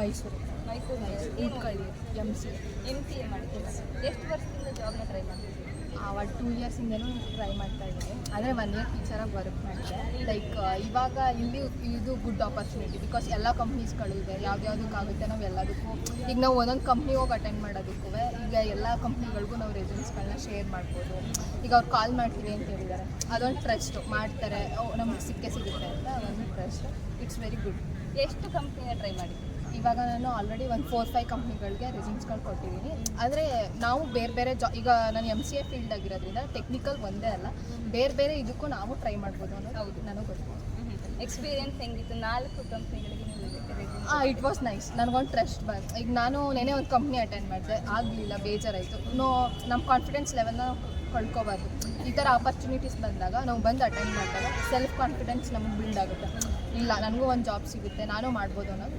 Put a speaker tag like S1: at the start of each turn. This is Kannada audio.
S1: ಮೈಸೂರು.
S2: ಮೈಸೂರು
S1: ಇಟ್ಕೊಳ್ಳಿ M C.
S2: M C A ಎಷ್ಟು ವರ್ಷದಿಂದ ಜಾಬ್ನ ಟ್ರೈ ಮಾಡ್ತೀವಿ
S1: ಆವಾಗ ಟೂ ಇಯರ್ಸಿಂದನೂ ಟ್ರೈ ಮಾಡ್ತಾ ಇದ್ದೀನಿ. ಆದರೆ ಒನ್ ಇಯರ್ ಟೀಚರಾಗಿ ವರ್ಕ್ ಮಾಡಿದೆ. ಲೈಕ್ ಇವಾಗ ಇಲ್ಲಿ ಇದು ಗುಡ್ ಆಪರ್ಚುನಿಟಿ ಬಿಕಾಸ್ ಎಲ್ಲ ಕಂಪ್ನೀಸ್ಗಳು ಇದೆ ಯಾವ್ದ್ಯಾವ್ದಕ್ಕಾಗುತ್ತೆ ನಾವು ಎಲ್ಲದಕ್ಕೂ. ಈಗ ನಾವು ಒಂದೊಂದು ಕಂಪ್ನಿ ಹೋಗಿ ಅಟೆಂಡ್ ಮಾಡೋದಕ್ಕೂ ಈಗ ಎಲ್ಲ ಕಂಪ್ನಿಗಳಿಗೂ ನಾವು ರೆಸ್ಯೂಮ್ಸ್ಗಳನ್ನ ಶೇರ್ ಮಾಡ್ಬೋದು. ಈಗ ಅವ್ರು ಕಾಲ್ ಮಾಡ್ತೀವಿ ಅಂತ ಹೇಳಿದ್ದಾರೆ ಅದೊಂದು ಟ್ರಸ್ಟು ಮಾಡ್ತಾರೆ. ನಮ್ಗೆ ಸಿಕ್ಕೇ ಸಿಗುತ್ತೆ ಅಂತ ಒಂದು ಟ್ರಸ್ಟ್ ಇಟ್ಸ್ ವೆರಿ ಗುಡ್
S2: ಎಷ್ಟು ಕಂಪ್ನಿನ ಟ್ರೈ ಮಾಡಿದ್ದೀನಿ
S1: ಇವಾಗ ನಾನು ಆಲ್ರೆಡಿ ಒಂದು ಫೋರ್ ಫೈವ್ ಕಂಪ್ನಿಗಳಿಗೆ ರೆಸಿಮ್ಸ್ಗಳು ಕೊಟ್ಟಿದ್ದೀನಿ ಆದರೆ ನಾವು ಬೇರೆ ಬೇರೆ ಜಾ ಈಗ ನಾನು ಎಂ ಸಿ ಎ ಫೀಲ್ಡ್ ಆಗಿರೋದ್ರಿಂದ ಟೆಕ್ನಿಕಲ್ ಒಂದೇ ಅಲ್ಲ. ಬೇರೆ ಬೇರೆ ಇದಕ್ಕೂ ನಾವು ಟ್ರೈ ಮಾಡ್ಬೋದು ಅನ್ನೋದು
S2: ಹೌದು.
S1: ನನಗೆ ಗೊತ್ತು
S2: ಎಕ್ಸ್ಪೀರಿಯನ್ಸ್ ಹೆಂಗಿತ್ತು? ನಾಲ್ಕು ಕಂಪ್ನಿಗಳಿಗೆ
S1: ಹಾಂ ಇಟ್ ವಾಸ್ ನೈಸ್ ನನಗೊಂದು ಟ್ರಸ್ಟ್ ಬಂತು ಈಗ ನಾನು ನೆನೆ ಒಂದು ಕಂಪ್ನಿ ಅಟೆಂಡ್ ಮಾಡಿದೆ. ಆಗಲಿಲ್ಲ, ಬೇಜಾರಾಯಿತು. ನೋ ನಮ್ಮ ಕಾನ್ಫಿಡೆನ್ಸ್ ಲೆವೆಲ್ನ ಕಳ್ಕೊಬಾರ್ದು. ಈ ಥರ ಆಪರ್ಚುನಿಟೀಸ್ ಬಂದಾಗ, ನಾವು ಬಂದು ಅಟೆಂಡ್ ಮಾಡಿದಾಗ ಸೆಲ್ಫ್ ಕಾನ್ಫಿಡೆನ್ಸ್ ನಮಗೆ ಬಿಲ್ಡ್ ಆಗುತ್ತೆ. ಇಲ್ಲ, ನನಗೂ ಒಂದು ಜಾಬ್ ಸಿಗುತ್ತೆ. ನಾನು ಮಾಡ್ಬೋದು ಅನ್ನೋದು.